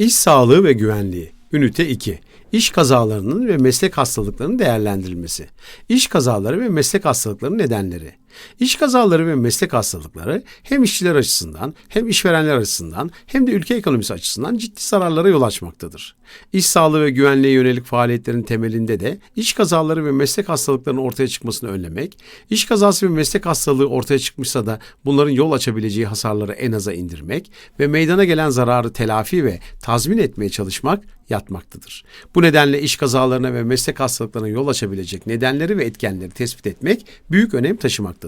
İş sağlığı ve güvenliği. Ünite 2. İş kazalarının ve meslek hastalıklarının değerlendirilmesi. İş kazaları ve meslek hastalıklarının nedenleri. İş kazaları ve meslek hastalıkları hem işçiler açısından hem işverenler açısından hem de ülke ekonomisi açısından ciddi zararlara yol açmaktadır. İş sağlığı ve güvenliğe yönelik faaliyetlerin temelinde de iş kazaları ve meslek hastalıklarının ortaya çıkmasını önlemek, iş kazası ve meslek hastalığı ortaya çıkmışsa da bunların yol açabileceği hasarları en aza indirmek ve meydana gelen zararı telafi ve tazmin etmeye çalışmak yatmaktadır. Bu nedenle iş kazalarına ve meslek hastalıklarına yol açabilecek nedenleri ve etkenleri tespit etmek büyük önem taşımaktadır.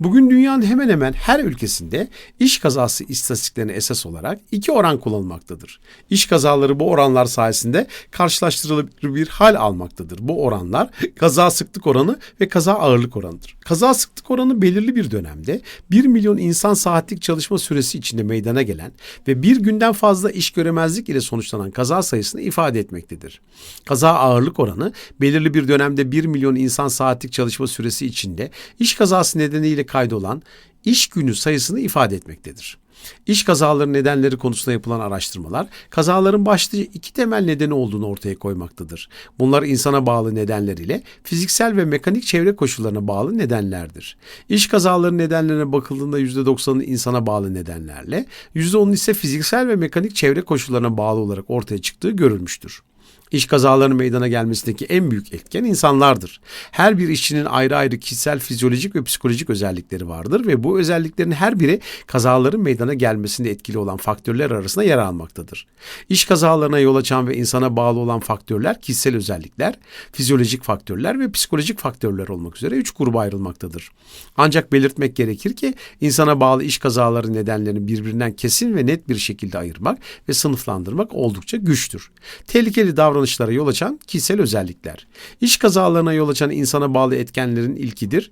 Bugün dünyanın hemen hemen her ülkesinde iş kazası istatistiklerine esas olarak iki oran kullanılmaktadır. İş kazaları bu oranlar sayesinde karşılaştırılabilir bir hal almaktadır. Bu oranlar kaza sıklık oranı ve kaza ağırlık oranıdır. Kaza sıklık oranı belirli bir dönemde 1 milyon insan saatlik çalışma süresi içinde meydana gelen ve bir günden fazla iş göremezlik ile sonuçlanan kaza sayısını ifade etmektedir. Kaza ağırlık oranı belirli bir dönemde 1 milyon insan saatlik çalışma süresi içinde iş kazası nedeniyle kaydolan iş günü sayısını ifade etmektedir. İş kazaları nedenleri konusunda yapılan araştırmalar kazaların başlıca iki temel nedeni olduğunu ortaya koymaktadır. Bunlar insana bağlı nedenler ile fiziksel ve mekanik çevre koşullarına bağlı nedenlerdir. İş kazaları nedenlerine bakıldığında %90'ı insana bağlı nedenlerle, %10'u ise fiziksel ve mekanik çevre koşullarına bağlı olarak ortaya çıktığı görülmüştür. İş kazalarının meydana gelmesindeki en büyük etken insanlardır. Her bir işçinin ayrı ayrı kişisel, fizyolojik ve psikolojik özellikleri vardır ve bu özelliklerin her biri kazaların meydana gelmesinde etkili olan faktörler arasında yer almaktadır. İş kazalarına yol açan ve insana bağlı olan faktörler kişisel özellikler, fizyolojik faktörler ve psikolojik faktörler olmak üzere üç gruba ayrılmaktadır. Ancak belirtmek gerekir ki insana bağlı iş kazaları nedenlerini birbirinden kesin ve net bir şekilde ayırmak ve sınıflandırmak oldukça güçtür. Tehlikeli davranışlar davranışlara yol açan kişisel özellikler. İş kazalarına yol açan insana bağlı etkenlerin ilkidir.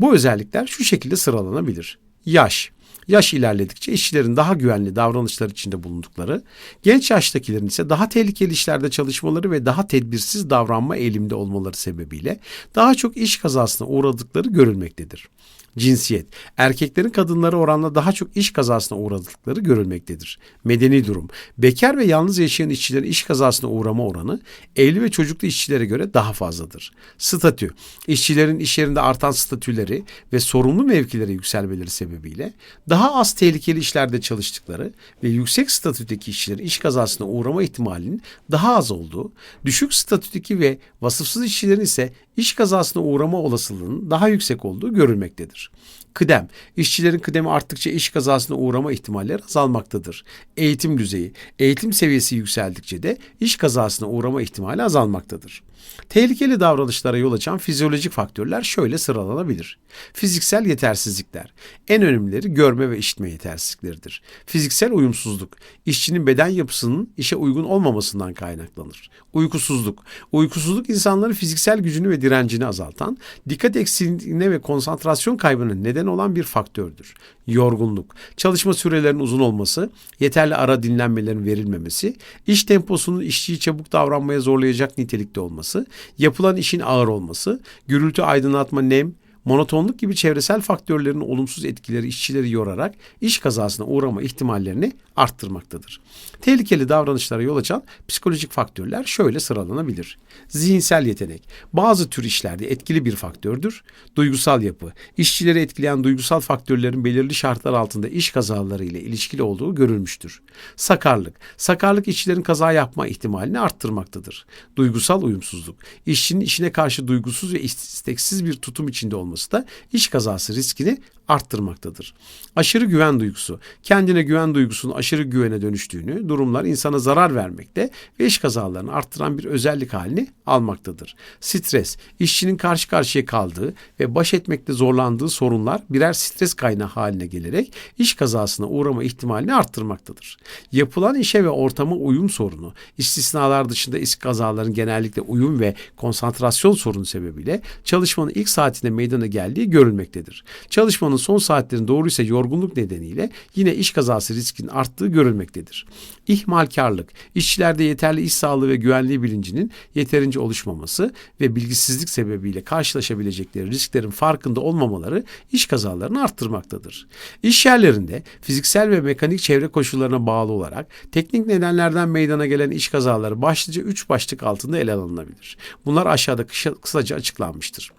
Bu özellikler şu şekilde sıralanabilir. Yaş. Yaş ilerledikçe işçilerin daha güvenli davranışlar içinde bulundukları, genç yaştakilerin ise daha tehlikeli işlerde çalışmaları ve daha tedbirsiz davranma eğilimde olmaları sebebiyle daha çok iş kazasına uğradıkları görülmektedir. Cinsiyet. Erkeklerin kadınlara oranla daha çok iş kazasına uğradıkları görülmektedir. Medeni durum. Bekar ve yalnız yaşayan işçilerin iş kazasına uğrama oranı evli ve çocuklu işçilere göre daha fazladır. Statü. İşçilerin iş yerinde artan statüleri ve sorumlu mevkileri yükselmeleri sebebiyle daha az tehlikeli işlerde çalıştıkları ve yüksek statüdeki işçilerin iş kazasına uğrama ihtimalinin daha az olduğu, düşük statüdeki ve vasıfsız işçilerin ise iş kazasına uğrama olasılığının daha yüksek olduğu görülmektedir. Kıdem, işçilerin kıdemi arttıkça iş kazasına uğrama ihtimalleri azalmaktadır. Eğitim düzeyi, eğitim seviyesi yükseldikçe de iş kazasına uğrama ihtimali azalmaktadır. Tehlikeli davranışlara yol açan fizyolojik faktörler şöyle sıralanabilir. Fiziksel yetersizlikler. En önemlileri görme ve işitme yetersizlikleridir. Fiziksel uyumsuzluk. işçinin beden yapısının işe uygun olmamasından kaynaklanır. Uykusuzluk. Uykusuzluk insanların fiziksel gücünü ve direncini azaltan, dikkat eksikliğine ve konsantrasyon kaybının neden olan bir faktördür. Yorgunluk. Çalışma sürelerinin uzun olması, yeterli ara dinlenmelerin verilmemesi, iş temposunun işçiyi çabuk davranmaya zorlayacak nitelikte olması, yapılan işin ağır olması, gürültü, aydınlatma, nem, monotonluk gibi çevresel faktörlerin olumsuz etkileri işçileri yorarak iş kazasına uğrama ihtimallerini arttırmaktadır. Tehlikeli davranışlara yol açan psikolojik faktörler şöyle sıralanabilir. Zihinsel yetenek bazı tür işlerde etkili bir faktördür. Duygusal yapı işçileri etkileyen duygusal faktörlerin belirli şartlar altında iş kazaları ile ilişkili olduğu görülmüştür. Sakarlık sakarlık işçilerin kaza yapma ihtimalini arttırmaktadır. Duygusal uyumsuzluk işçinin işine karşı duygusuz ve isteksiz bir tutum içinde olması da iş kazası riskini arttırmaktadır. Aşırı güven duygusu, kendine güven duygusunun aşırı güvene dönüştüğünü, durumlar insana zarar vermekte ve iş kazalarını arttıran bir özellik halini almaktadır. Stres, işçinin karşı karşıya kaldığı ve baş etmekte zorlandığı sorunlar birer stres kaynağı haline gelerek iş kazasına uğrama ihtimalini arttırmaktadır. Yapılan işe ve ortama uyum sorunu, istisnalar dışında iş kazaların genellikle uyum ve konsantrasyon sorunu sebebiyle çalışmanın ilk saatinde meydana geldiği görülmektedir. Çalışmanın son saatlerin doğruysa yorgunluk nedeniyle yine iş kazası riskinin arttığı görülmektedir. İhmalkarlık, işçilerde yeterli iş sağlığı ve güvenliği bilincinin yeterince oluşmaması ve bilgisizlik sebebiyle karşılaşabilecekleri risklerin farkında olmamaları iş kazalarını arttırmaktadır. İş yerlerinde fiziksel ve mekanik çevre koşullarına bağlı olarak teknik nedenlerden meydana gelen iş kazaları başlıca 3 başlık altında ele alınabilir. Bunlar aşağıda kısaca açıklanmıştır.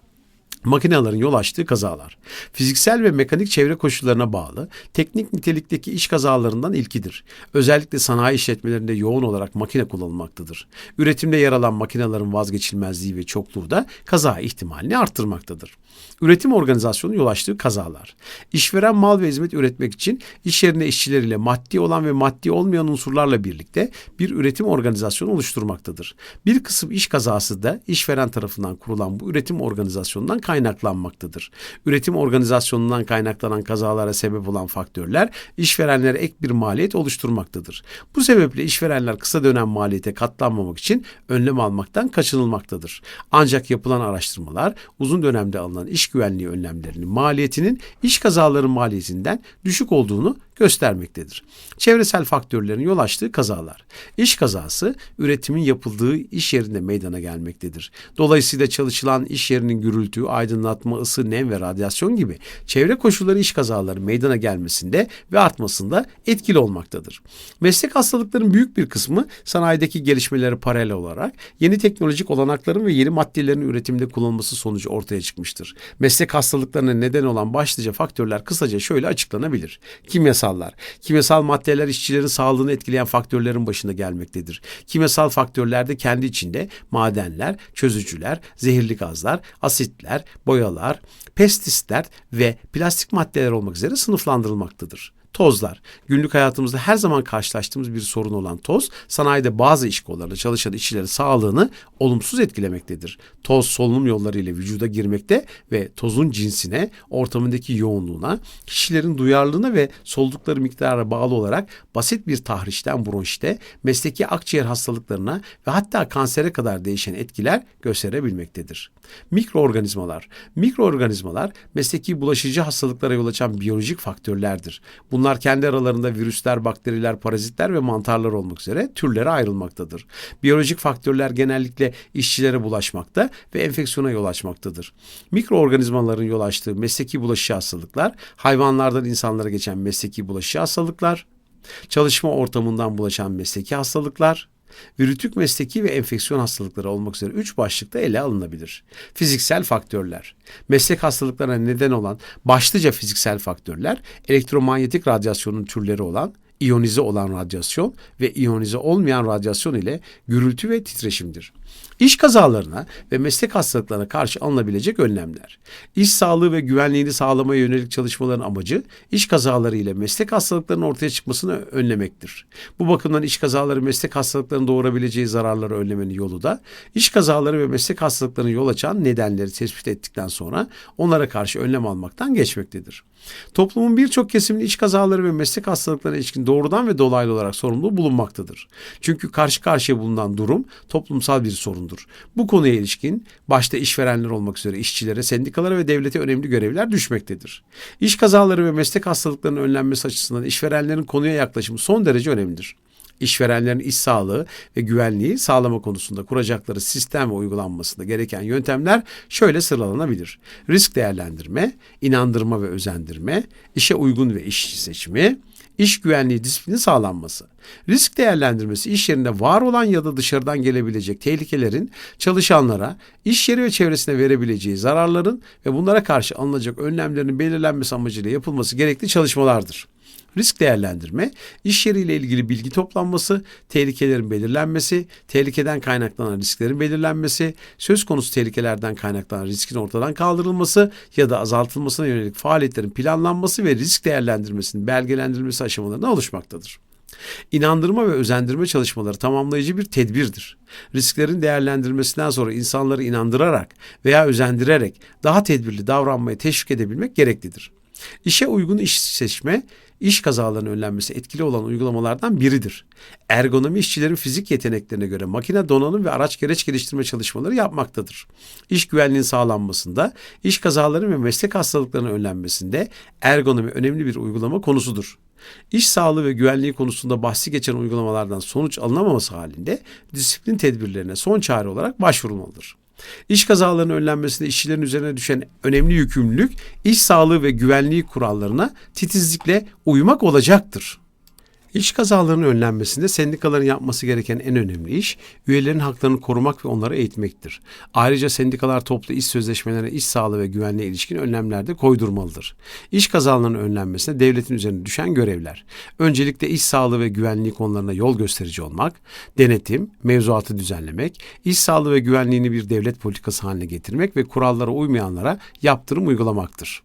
Makinelerin yol açtığı kazalar. Fiziksel ve mekanik çevre koşullarına bağlı teknik nitelikteki iş kazalarından ilkidir. Özellikle sanayi işletmelerinde yoğun olarak makine kullanılmaktadır. Üretimde yer alan makinelerin vazgeçilmezliği ve çokluğu da kaza ihtimalini arttırmaktadır. Üretim organizasyonu yol açtığı kazalar. İşveren mal ve hizmet üretmek için iş yerinde işçileriyle maddi olan ve maddi olmayan unsurlarla birlikte bir üretim organizasyonu oluşturmaktadır. Bir kısım iş kazası da işveren tarafından kurulan bu üretim organizasyonundan kaynaklanmaktadır. Üretim organizasyonundan kaynaklanan kazalara sebep olan faktörler işverenlere ek bir maliyet oluşturmaktadır. Bu sebeple işverenler kısa dönem maliyete katlanmamak için önlem almaktan kaçınılmaktadır. Ancak yapılan araştırmalar uzun dönemde alınan iş güvenliği önlemlerinin maliyetinin iş kazaları maliyetinden düşük olduğunu göstermektedir. Çevresel faktörlerin yol açtığı kazalar. İş kazası üretimin yapıldığı iş yerinde meydana gelmektedir. Dolayısıyla çalışılan iş yerinin gürültü, aydınlatma, ısı, nem ve radyasyon gibi çevre koşulları iş kazaları meydana gelmesinde ve artmasında etkili olmaktadır. Meslek hastalıkların büyük bir kısmı sanayideki gelişmeleri paralel olarak yeni teknolojik olanakların ve yeni maddelerin üretimde kullanılması sonucu ortaya çıkmıştır. Meslek hastalıklarına neden olan başlıca faktörler kısaca şöyle açıklanabilir. Kimyasal kimyasallar. Kimyasal maddeler işçilerin sağlığını etkileyen faktörlerin başında gelmektedir. Kimyasal faktörler de kendi içinde madenler, çözücüler, zehirli gazlar, asitler, boyalar, pestisler ve plastik maddeler olmak üzere sınıflandırılmaktadır. Tozlar. Günlük hayatımızda her zaman karşılaştığımız bir sorun olan toz, sanayide bazı iş kollarında çalışan işçilerin sağlığını olumsuz etkilemektedir. Toz solunum yolları ile vücuda girmekte ve tozun cinsine, ortamındaki yoğunluğuna, kişilerin duyarlılığına ve soldukları miktara bağlı olarak basit bir tahrişten bronşite, mesleki akciğer hastalıklarına ve hatta kansere kadar değişen etkiler gösterebilmektedir. Mikroorganizmalar. Mikroorganizmalar mesleki bulaşıcı hastalıklara yol açan biyolojik faktörlerdir. Bunlar kendi aralarında virüsler, bakteriler, parazitler ve mantarlar olmak üzere türlere ayrılmaktadır. Biyolojik faktörler genellikle işçilere bulaşmakta ve enfeksiyona yol açmaktadır. Mikroorganizmaların yol açtığı mesleki bulaşıcı hastalıklar, hayvanlardan insanlara geçen mesleki bulaşıcı hastalıklar, çalışma ortamından bulaşan mesleki hastalıklar, virütük mesleki ve enfeksiyon hastalıkları olmak üzere üç başlıkta ele alınabilir. Fiziksel faktörler. Meslek hastalıklarına neden olan başlıca fiziksel faktörler elektromanyetik radyasyonun türleri olan iyonize olan radyasyon ve iyonize olmayan radyasyon ile gürültü ve titreşimdir. İş kazalarına ve meslek hastalıklarına karşı alınabilecek önlemler. İş sağlığı ve güvenliğini sağlamaya yönelik çalışmaların amacı iş kazaları ile meslek hastalıklarının ortaya çıkmasını önlemektir. Bu bakımdan iş kazaları meslek hastalıklarının doğurabileceği zararları önlemenin yolu da iş kazaları ve meslek hastalıklarının yol açan nedenleri tespit ettikten sonra onlara karşı önlem almaktan geçmektedir. Toplumun birçok kesiminin iş kazaları ve meslek hastalıklarına ilişkin doğrudan ve dolaylı olarak sorumluluğu bulunmaktadır. Çünkü karşı karşıya bulunan durum toplumsal bir sorundur. Bu konuya ilişkin başta işverenler olmak üzere işçilere, sendikalara ve devlete önemli görevler düşmektedir. İş kazaları ve meslek hastalıklarının önlenmesi açısından işverenlerin konuya yaklaşımı son derece önemlidir işverenlerin iş sağlığı ve güvenliği sağlama konusunda kuracakları sistem ve uygulanmasında gereken yöntemler şöyle sıralanabilir. Risk değerlendirme, inandırma ve özendirme, işe uygun ve işçi seçimi, iş güvenliği disiplini sağlanması. Risk değerlendirmesi iş yerinde var olan ya da dışarıdan gelebilecek tehlikelerin çalışanlara, iş yeri ve çevresine verebileceği zararların ve bunlara karşı alınacak önlemlerin belirlenmesi amacıyla yapılması gerekli çalışmalardır. Risk değerlendirme, iş yeriyle ilgili bilgi toplanması, tehlikelerin belirlenmesi, tehlikeden kaynaklanan risklerin belirlenmesi, söz konusu tehlikelerden kaynaklanan riskin ortadan kaldırılması ya da azaltılmasına yönelik faaliyetlerin planlanması ve risk değerlendirmesinin belgelendirilmesi aşamalarına oluşmaktadır. İnandırma ve özendirme çalışmaları tamamlayıcı bir tedbirdir. Risklerin değerlendirmesinden sonra insanları inandırarak veya özendirerek daha tedbirli davranmaya teşvik edebilmek gereklidir. İşe uygun iş seçme, iş kazalarının önlenmesi etkili olan uygulamalardan biridir. Ergonomi işçilerin fizik yeteneklerine göre makine donanım ve araç gereç geliştirme çalışmaları yapmaktadır. İş güvenliğinin sağlanmasında, iş kazaları ve meslek hastalıklarının önlenmesinde ergonomi önemli bir uygulama konusudur. İş sağlığı ve güvenliği konusunda bahsi geçen uygulamalardan sonuç alınamaması halinde disiplin tedbirlerine son çare olarak başvurulmalıdır. İş kazalarının önlenmesinde işçilerin üzerine düşen önemli yükümlülük iş sağlığı ve güvenliği kurallarına titizlikle uymak olacaktır. İş kazalarının önlenmesinde sendikaların yapması gereken en önemli iş, üyelerin haklarını korumak ve onları eğitmektir. Ayrıca sendikalar toplu iş sözleşmelerine iş sağlığı ve güvenliğe ilişkin önlemler de koydurmalıdır. İş kazalarının önlenmesinde devletin üzerine düşen görevler. Öncelikle iş sağlığı ve güvenliği konularına yol gösterici olmak, denetim, mevzuatı düzenlemek, iş sağlığı ve güvenliğini bir devlet politikası haline getirmek ve kurallara uymayanlara yaptırım uygulamaktır.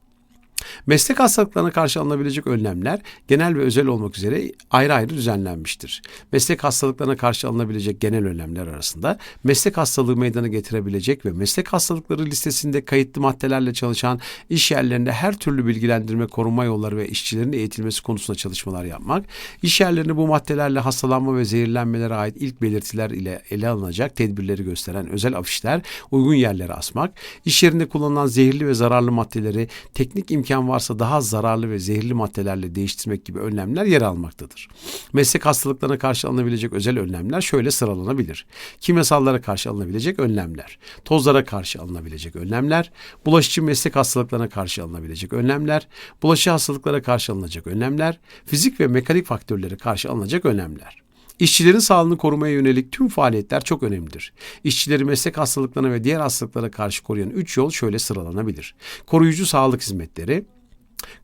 Meslek hastalıklarına karşı alınabilecek önlemler genel ve özel olmak üzere ayrı ayrı düzenlenmiştir. Meslek hastalıklarına karşı alınabilecek genel önlemler arasında meslek hastalığı meydana getirebilecek ve meslek hastalıkları listesinde kayıtlı maddelerle çalışan iş yerlerinde her türlü bilgilendirme, koruma yolları ve işçilerin eğitilmesi konusunda çalışmalar yapmak, iş yerlerinde bu maddelerle hastalanma ve zehirlenmelere ait ilk belirtiler ile ele alınacak tedbirleri gösteren özel afişler uygun yerlere asmak, iş yerinde kullanılan zehirli ve zararlı maddeleri teknik imkan imkan varsa daha zararlı ve zehirli maddelerle değiştirmek gibi önlemler yer almaktadır. Meslek hastalıklarına karşı alınabilecek özel önlemler şöyle sıralanabilir. Kimyasallara karşı alınabilecek önlemler, tozlara karşı alınabilecek önlemler, bulaşıcı meslek hastalıklarına karşı alınabilecek önlemler, bulaşıcı hastalıklara karşı alınacak önlemler, fizik ve mekanik faktörlere karşı alınacak önlemler. İşçilerin sağlığını korumaya yönelik tüm faaliyetler çok önemlidir. İşçileri meslek hastalıklarına ve diğer hastalıklara karşı koruyan üç yol şöyle sıralanabilir. Koruyucu sağlık hizmetleri,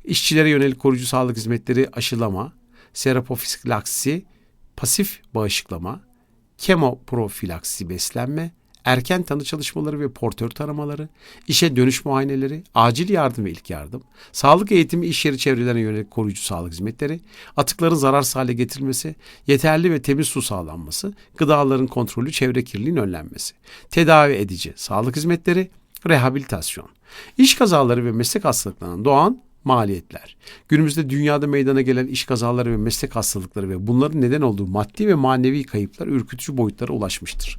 işçilere yönelik koruyucu sağlık hizmetleri aşılama, seroprofilaksi, pasif bağışıklama, kemoprofilaksi beslenme, erken tanı çalışmaları ve portör taramaları, işe dönüş muayeneleri, acil yardım ve ilk yardım, sağlık eğitimi iş yeri çevrelerine yönelik koruyucu sağlık hizmetleri, atıkların zararsız hale getirilmesi, yeterli ve temiz su sağlanması, gıdaların kontrolü, çevre kirliliğinin önlenmesi, tedavi edici sağlık hizmetleri, rehabilitasyon, iş kazaları ve meslek hastalıklarından doğan maliyetler. Günümüzde dünyada meydana gelen iş kazaları ve meslek hastalıkları ve bunların neden olduğu maddi ve manevi kayıplar ürkütücü boyutlara ulaşmıştır.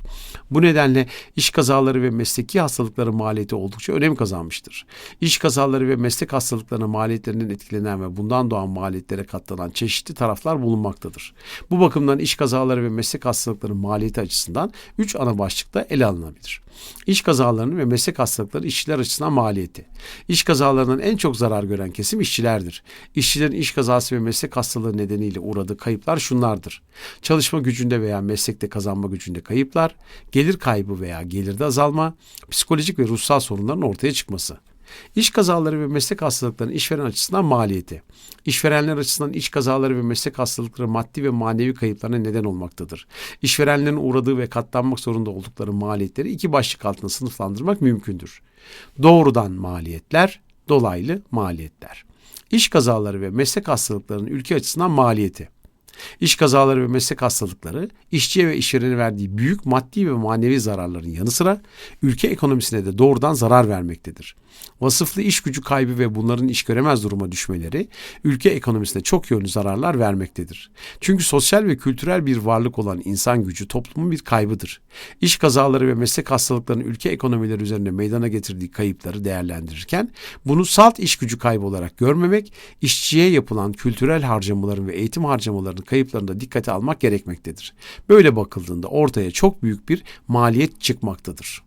Bu nedenle iş kazaları ve mesleki hastalıkların maliyeti oldukça önem kazanmıştır. İş kazaları ve meslek hastalıklarının maliyetlerinden etkilenen ve bundan doğan maliyetlere katlanan çeşitli taraflar bulunmaktadır. Bu bakımdan iş kazaları ve meslek hastalıklarının maliyeti açısından üç ana başlıkta ele alınabilir. İş kazalarının ve meslek hastalıkları işçiler açısından maliyeti. İş kazalarından en çok zarar gören kesim işçilerdir. İşçilerin iş kazası ve meslek hastalığı nedeniyle uğradığı kayıplar şunlardır. Çalışma gücünde veya meslekte kazanma gücünde kayıplar, gelir kaybı veya gelirde azalma, psikolojik ve ruhsal sorunların ortaya çıkması. İş kazaları ve meslek hastalıklarının işveren açısından maliyeti. İşverenler açısından iş kazaları ve meslek hastalıkları maddi ve manevi kayıplarına neden olmaktadır. İşverenlerin uğradığı ve katlanmak zorunda oldukları maliyetleri iki başlık altında sınıflandırmak mümkündür. Doğrudan maliyetler, dolaylı maliyetler. İş kazaları ve meslek hastalıklarının ülke açısından maliyeti. İş kazaları ve meslek hastalıkları işçiye ve işverene verdiği büyük maddi ve manevi zararların yanı sıra ülke ekonomisine de doğrudan zarar vermektedir. Vasıflı iş gücü kaybı ve bunların iş göremez duruma düşmeleri ülke ekonomisine çok yönlü zararlar vermektedir. Çünkü sosyal ve kültürel bir varlık olan insan gücü toplumun bir kaybıdır. İş kazaları ve meslek hastalıklarının ülke ekonomileri üzerinde meydana getirdiği kayıpları değerlendirirken bunu salt iş gücü kaybı olarak görmemek, işçiye yapılan kültürel harcamaların ve eğitim harcamalarının kayıplarını da dikkate almak gerekmektedir. Böyle bakıldığında ortaya çok büyük bir maliyet çıkmaktadır.